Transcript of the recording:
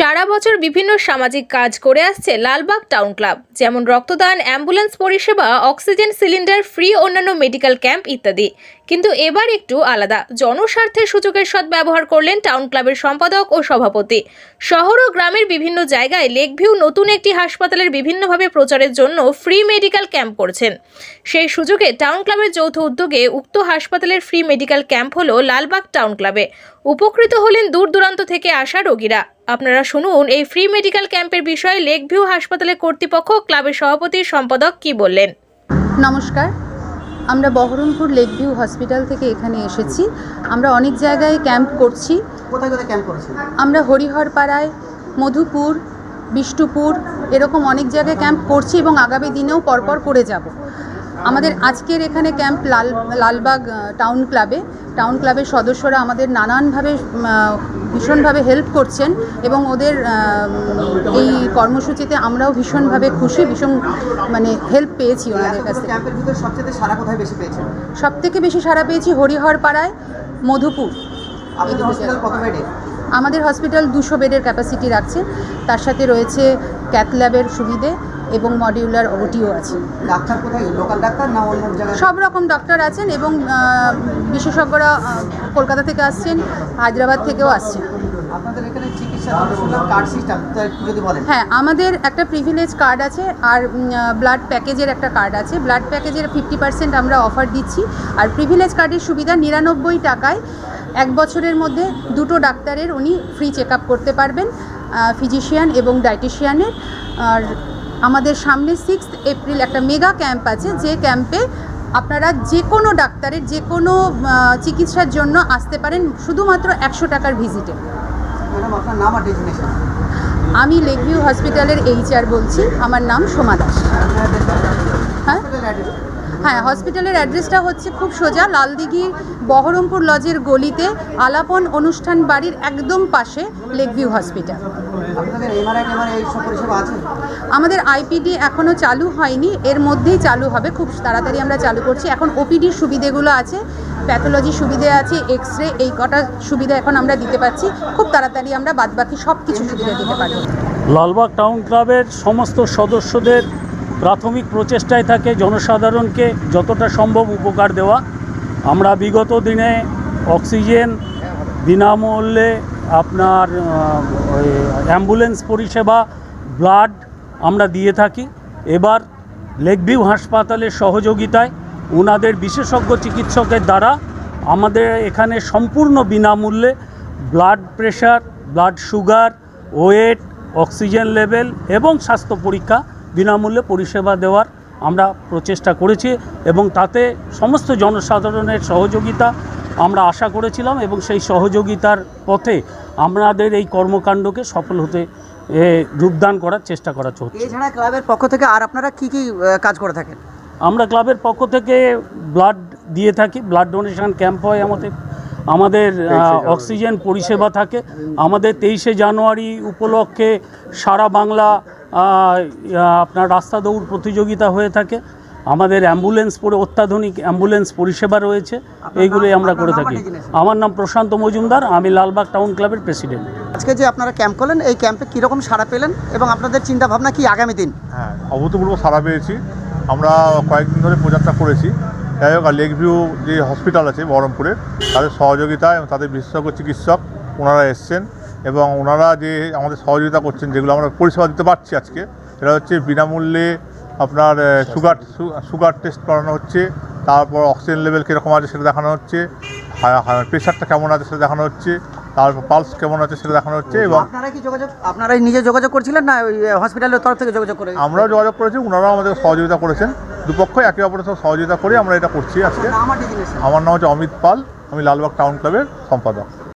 সারা বছর বিভিন্ন সামাজিক কাজ করে আসছে লালবাগ টাউন ক্লাব, যেমন রক্তদান, অ্যাম্বুলেন্স পরিষেবা, অক্সিজেন সিলিন্ডার, ফ্রি অন্যান্য মেডিকেল ক্যাম্প ইত্যাদি। কিন্তু এবার একটু আলাদা। জনস্বার্থের সুযোগের সদ্ব্যবহার করলেন টাউন ক্লাবের সম্পাদক ও সভাপতি। শহর ও গ্রামের বিভিন্ন জায়গায় লেকভিউ নতুন একটি হাসপাতালের বিভিন্নভাবে প্রচারের জন্য ফ্রি মেডিকেল ক্যাম্প করছেন। সেই সুযোগে টাউন ক্লাবের যৌথ উদ্যোগে উক্ত হাসপাতালের ফ্রি মেডিকেল ক্যাম্প হলো লালবাগ টাউন ক্লাবে। উপকৃত হলেন দূর দূরান্ত থেকে আসা রোগীরা। আপনারা শুনুন এই ফ্রি মেডিকেল ক্যাম্পের বিষয়ে লেকভিউ হাসপাতালের কর্তৃপক্ষ ক্লাবের সভাপতি সম্পাদক কি বললেন? নমস্কার। আমরা বহরমপুর লেকভিউ হসপিটাল থেকে এখানে এসেছি। আমরা অনেক জায়গায় ক্যাম্প করছি। কোথায় কোথায় ক্যাম্প করেছেন? আমরা হরিহরপাড়ায় মধুপুর বিষ্ণুপুর এরকম অনেক জায়গায় ক্যাম্প করছি এবং আগামী দিনেও পরপর করে যাব। আমাদের আজকের এখানে ক্যাম্প লাল লালবাগ টাউন ক্লাবে টাউন ক্লাবের সদস্যরা আমাদের নানানভাবে ভীষণভাবে হেল্প করছেন এবং ওদের এই কর্মসূচিতে আমরাও ভীষণভাবে খুশি ভীষণ মানে হেল্প পেয়েছি ওনাদের কাছ থেকে। সবচেয়ে সারা কোথায় বেশি পেয়েছেন? সব থেকে বেশি সাড়া পেয়েছি হরিহরপাড়ায় মধুপুর। আমাদের হসপিটাল দুশো বেডের ক্যাপাসিটি রাখছে। তার সাথে রয়েছে ক্যাথ ল্যাবের সুবিধে। এবং মডিউলার ওটিও আছে। ডাক্তার কোথায়? লোকাল ডাক্তার না অন্য জায়গায়? সব রকম ডক্টর আছেন এবং বিশেষজ্ঞরা কলকাতা থেকে আসছেন হায়দ্রাবাদ থেকেও আসছেন। আপনাদের এখানে চিকিৎসা কার্ড সিস্টেম যদি বলেন। হ্যাঁ আমাদের একটা প্রিভিলেজ কার্ড আছে আর ব্লাড প্যাকেজের একটা কার্ড আছে। ব্লাড প্যাকেজের ফিফটি পার্সেন্ট আমরা অফার দিচ্ছি। আর প্রিভিলেজ কার্ডের সুবিধা নিরানব্বই টাকায় এক বছরের মধ্যে দুটো ডাক্তারের উনি ফ্রি চেক আপ করতে পারবেন ফিজিশিয়ান এবং ডায়েটিশিয়ানের আর আমাদের সামনে সিক্স এপ্রিল একটা মেগা ক্যাম্প আছে যে ক্যাম্পে আপনারা যে কোনো ডাক্তারের যে কোনো চিকিৎসার জন্য আসতে পারেন শুধুমাত্র একশো টাকার ভিজিটে। আমি লেকভিউ হসপিটালের এইচ আর বলছি আমার নাম সোমা দাস। হ্যাঁ হ্যাঁ হসপিটালের অ্যাড্রেসটা হচ্ছে খুব সোজা লালদিঘি বহরমপুর লজের গলিতে আলাপন অনুষ্ঠান বাড়ির একদম পাশে লেকভিউ হসপিটাল আমাদের আইপিডি এখনও চালু হয়নি এর মধ্যেই চালু হবে খুব তাড়াতাড়ি আমরা চালু করছি। এখন ওপিডির সুবিধেগুলো আছে প্যাথোলজি সুবিধে আছে এক্স রে এই কটা সুবিধা এখন আমরা দিতে পারছি। খুব তাড়াতাড়ি আমরা বাদবাকি সব কিছু সুবিধা দিতে পারি লালবাগ টাউন ক্লাবের সমস্ত সদস্যদের প্রাথমিক প্রচেষ্টায় থাকে জনসাধারণকে যতটা সম্ভব উপকার দেওয়া। আমরা বিগত দিনে অক্সিজেন বিনামূল্যে আপনার অ্যাম্বুলেন্স পরিষেবা, ব্লাড আমরা দিয়ে থাকি। এবার লেকভিউ হাসপাতালের সহযোগিতায় ওনাদের বিশেষজ্ঞ চিকিৎসকের দ্বারা আমাদের এখানে সম্পূর্ণ বিনামূল্যে blood pressure, blood sugar, weight, oxygen level এবং স্বাস্থ্য পরীক্ষা বিনামূল্যে পরিষেবা দেওয়ার আমরা প্রচেষ্টা করেছি এবং তাতে সমস্ত জনসাধারণের সহযোগিতা আমরা আশা করেছিলাম এবং সেই সহযোগিতার পথে আমাদের এই কর্মকাণ্ডকে সফল হতে এ, রূপদান করার চেষ্টা করা চলছে। এছাড়া ক্লাবের পক্ষ থেকে আর আপনারা কি কি কাজ করে থাকেন? আমরা ক্লাবের পক্ষ থেকে ব্লাড দিয়ে থাকি ব্লাড ডোনেশন ক্যাম্প হয় আমাদের। আমাদের অক্সিজেন পরিষেবা থাকে। আমাদের তেইশে জানুয়ারি উপলক্ষে সারা বাংলা আপনার রাস্তা দৌড় প্রতিযোগিতা হয়ে থাকে। আমাদের অ্যাম্বুলেন্স পরে অত্যাধুনিক অ্যাম্বুলেন্স পরিষেবা রয়েছে। এইগুলোই আমরা করে থাকি। আমার নাম প্রশান্ত মজুমদার আমি লালবাগ টাউন ক্লাবের প্রেসিডেন্ট। আজকে যে আপনারা ক্যাম্প করলেন এই ক্যাম্পে কীরকম সাড়া পেলেন এবং আপনাদের চিন্তা ভাবনা কি আগামী দিন? হ্যাঁ অভূতপূর্ব সাড়া পেয়েছি। আমরা কয়েকদিন ধরে প্রচারটা করেছি। যাই হোক আর লেক ভিউ যে হসপিটাল আছে বহরমপুরের তাদের সহযোগিতা এবং তাদের বিশেষজ্ঞ চিকিৎসক ওনারা এসছেন। এবং ওনারা যে আমাদের সহযোগিতা করছেন যেগুলো আমরা পরিষেবা দিতে পারছি আজকে সেটা হচ্ছে বিনামূল্যে আপনার সুগার সুগার টেস্ট করানো হচ্ছে তারপর অক্সিজেন লেভেল কীরকম আছে সেটা দেখানো হচ্ছে প্রেশারটা কেমন আছে সেটা দেখানো হচ্ছে তারপর পালস কেমন আছে সেটা দেখানো হচ্ছে এবং আপনারা কি যোগাযোগ আপনারাই নিজে যোগাযোগ করছিলেন না ওই হসপিটালের তরফ থেকে যোগাযোগ করে? আমরাও যোগাযোগ করেছি ওনারাও আমাদের সহযোগিতা করেছেন দুপক্ষই একে অপরের সাথে সহযোগিতা করে আমরা এটা করছি আজকে। আমার নাম হচ্ছে অমিত পাল আমি লালবাগ টাউন ক্লাবের সম্পাদক।